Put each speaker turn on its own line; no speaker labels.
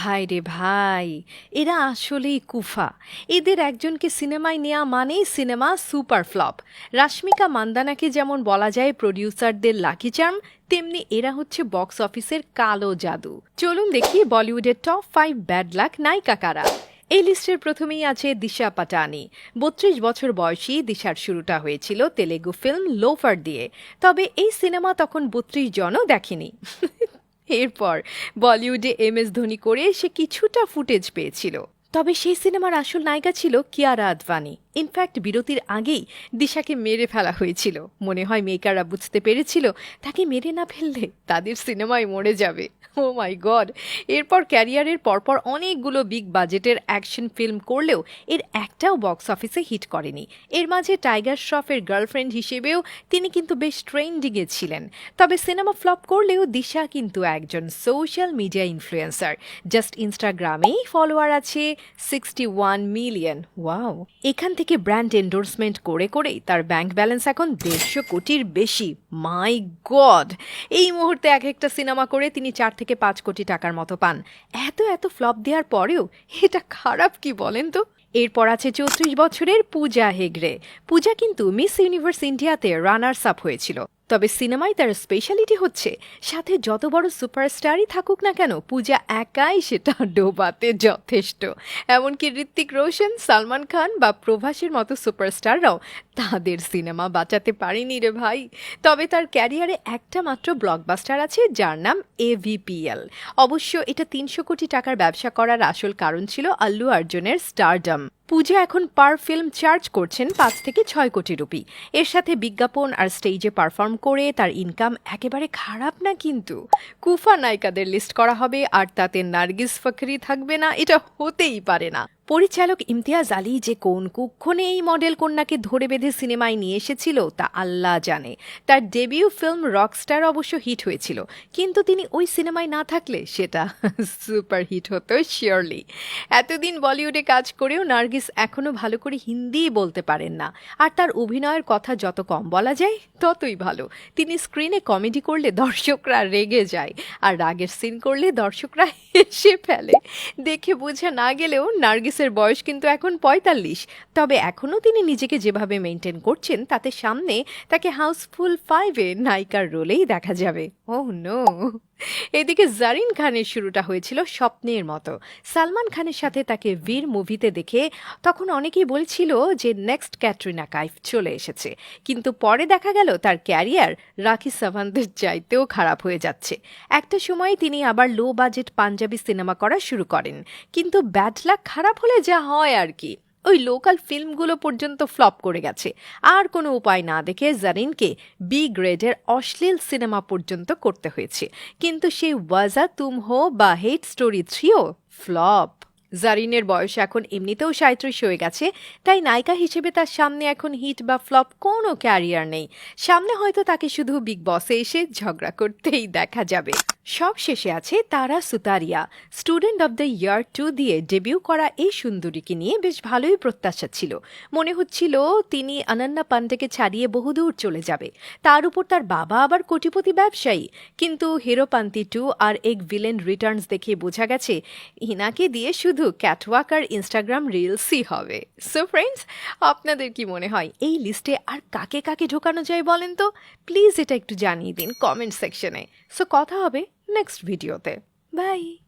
ভাই রে ভাই, এরা আসলেই কুফা। এদের একজনকে সিনেমায় নেওয়া মানেই সিনেমা সুপার ফ্লপ। রাশ্মিকা মান্দানাকে যেমন বলা যায় প্রডিউসারদের লাকি চার্ম, তেমনি এরা হচ্ছে বক্স অফিসের কালো জাদু। চলুন দেখি বলিউডের টপ ফাইভ ব্যাড লাক নায়িকা কারা। এই লিস্টের প্রথমেই আছে দিশা পাটানি। বত্রিশ বছর বয়সী দিশার শুরুটা হয়েছিল তেলেগু ফিল্ম লোফার দিয়ে। তবে এই সিনেমা তখন বত্রিশ জনও দেখেনি। এরপর বলিউডে এম এস ধোনি করে সে কিছুটা ফুটেজ পেয়েছিল। তবে সেই সিনেমার আসল নায়িকা ছিল কিয়ারা আদভানি। ইনফ্যাক্ট বিরতির আগেই দিশাকে মেরে ফেলা হয়েছিল। মনে হয় মেকাররা বুঝতে পেরেছিল তাকে মেরে না ফেললে তাদের সিনেমায় মরে যাবে। Oh my god! এরপর ক্যারিয়ারের পরপর অনেকগুলো বিগ বাজেটের অ্যাকশন ফিল্ম করলেও এর একটাও বক্স অফিসে হিট করেনি। এর মাঝে টাইগার শ্রফের গার্লফ্রেন্ড হিসেবেও তিনি কিন্তু বেশ ট্রেন্ডিংয়ে ছিলেন। তবে সিনেমা ফ্লপ করলেও দিশা কিন্তু একজন সোশ্যাল মিডিয়া ইনফ্লুয়েন্সার। জাস্ট ইনস্টাগ্রামেই ফলোয়ার আছে সিক্সটি ওয়ান মিলিয়ন। ওয়াও! এখান থেকে ব্র্যান্ড এন্ডোর্সমেন্ট করে করেই তার ব্যাংক ব্যালেন্স এখন দেড়শো কোটির বেশি। মাই গড এই মুহূর্তে এক একটা সিনেমা করে তিনি চার থেকে পাঁচ কোটি টাকার মতো পান। এত এত ফ্লপ দেওয়ার পরেও এটা খারাপ কি বলেন তো? এরপর আছে চৌত্রিশ বছরের পূজা হেগড়ে। পূজা কিন্তু মিস ইউনিভার্স ইন্ডিয়াতে রানার্স আপ হয়েছিল। তবে সিনেমায় তার স্পেশালিটি হচ্ছে, সাথে যত বড় সুপারস্টারই থাকুক না কেন, পূজা একাই সেটা ডোবাতে যথেষ্ট। এমনকি ঋত্বিক রোশন, সালমান খান বা প্রভাসের মতো সুপারস্টাররাও তাদের সিনেমা বাঁচাতে পারেনি রে ভাই। তবে তার ক্যারিয়ারে একটা মাত্র ব্লকবাস্টার আছে, যার নাম এভিপিএল অবশ্য এটা তিনশো কোটি টাকার ব্যবসা করার আসল কারণ ছিল আল্লু অর্জুনের স্টারডম পূজা এখন পার ফিল্ম চার্জ করছেন পাঁচ থেকে ছয় কোটি রুপি। এর সাথে বিজ্ঞাপন আর স্টেজে পারফর্ম করে তার ইনকাম একেবারে খারাপ না কিন্তু? কুফা নায়িকাদের লিস্ট করা হবে আর তাতে নার্গিস ফখরি থাকবে না, এটা হতেই পারে না। পরিচালক ইমতিয়াজ আলী যে কোন কুক্ষণে এই মডেল কন্যাকে ধরে বেঁধে সিনেমায় নিয়ে এসেছিল তা আল্লাহ জানে। তার ডেবিউ ফিল্ম রকস্টার অবশ্য হিট হয়েছিল, কিন্তু তিনি ওই সিনেমায় না থাকলে সেটা সুপার হিট হতো শিওরলি। এতদিন বলিউডে কাজ করেও নার্গিস এখনও ভালো করে হিন্দি বলতে পারেন না। আর তার অভিনয়ের কথা যত কম বলা যায়, ততই ভালো। তিনি স্ক্রিনে কমেডি করলে দর্শকরা রেগে যায়, আর রাগের সিন করলে দর্শকরা হেসে ফেলে। দেখে বোঝা না গেলেও নার্গিসের বয়স কিন্তু এখন পঁয়তাল্লিশ। তবে এখনও তিনি নিজেকে যেভাবে মেনটেন করছেন, তাতে সামনে তাকে হাউসফুল ফাইভে নায়িকার রোলেই দেখা যাবে। ও নো এদিকে জারিন খানের শুরুটা হয়েছিল স্বপ্নের মতো। সালমান খানের সাথে তাকে বীর মুভিতে দেখে তখন অনেকেই বলছিল যে নেক্সট ক্যাটরিনা কাইফ চলে এসেছে। কিন্তু পরে দেখা গেল তার ক্যারিয়ার রাখি সাভান্তের চাইতেও খারাপ হয়ে যাচ্ছে। একটা সময় তিনি আবার লো বাজেট পাঞ্জাবি সিনেমা করা শুরু করেন। কিন্তু ব্যাড লাক খারাপ হলে যা হয় আর কি। ওই লোকাল ফিল্মগুলো পর্যন্ত ফ্লপ করে গেছে। আর কোনো উপায় না দেখে জারিনকে বি গ্রেডের অশ্লীল সিনেমা পর্যন্ত করতে হয়েছে। কিন্তু সেই ওয়াজা তুম হো বা হেট স্টোরি থ্রিও ফ্লপ জারিনের বয়স এখন এমনিতেও সাঁত্রিশ হয়ে গেছে, তাই নায়িকা হিসেবে তার সামনে এখন হিট বা ফ্লপ কোনো ক্যারিয়ার নেই। সামনে হয়তো তাকে শুধু বিগ বসে এসে ঝগড়া করতেই দেখা যাবে। সব শেষে আছে Tara Sutaria student of the year two দিয়ে ডেবিউ করা এই সুন্দরীকে নিয়ে বেশ ভালোই প্রত্যাশা ছিল। মনে হচ্ছিল তিনি অনন্যা পান্ডেকে ছাড়িয়ে বহুদূর চলে যাবে। তার উপর তার বাবা আবার কোটিপতি ব্যবসায়ী। কিন্তু হিরোপান্তি টু আর এক ভিলেন রিটার্নস দেখে বোঝা গেছে, ইনাকে দিয়ে শুধু ক্যাটওয়াক আর ইনস্টাগ্রাম রিলসই হবে। সো ফ্রেন্ডস আপনাদের কি মনে হয়, এই লিস্টে আর কাকে কাকে ঢোকানো যায় বলেন তো? প্লিজ এটা একটু জানিয়ে দিন কমেন্ট সেকশনে সো কথা হবে নেক্সট ভিডিওতে। বাই।